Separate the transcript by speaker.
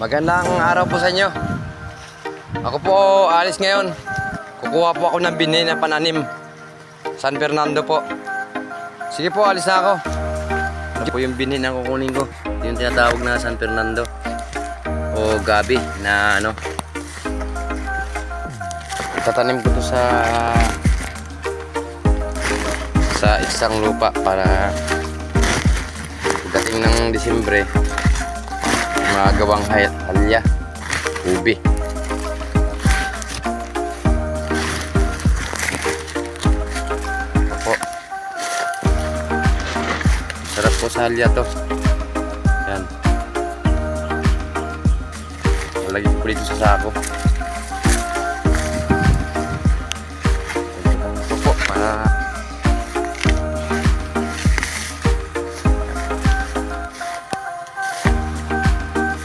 Speaker 1: Magandang araw po sa inyo. Ako po alis ngayon. Kukuha po ako ng bini na pananim. San Fernando po. Sige po, alis na ako. Ito po yung bini na kukunin ko. Yung tinatawag na San Fernando. O gabi na ano. Tatanim ko to sa sa isang lupa para pagdating ng Disyembre magawang halya, ubi. Opo. Sarap po sa halya to. Yan. Lagi ko dito sa sako.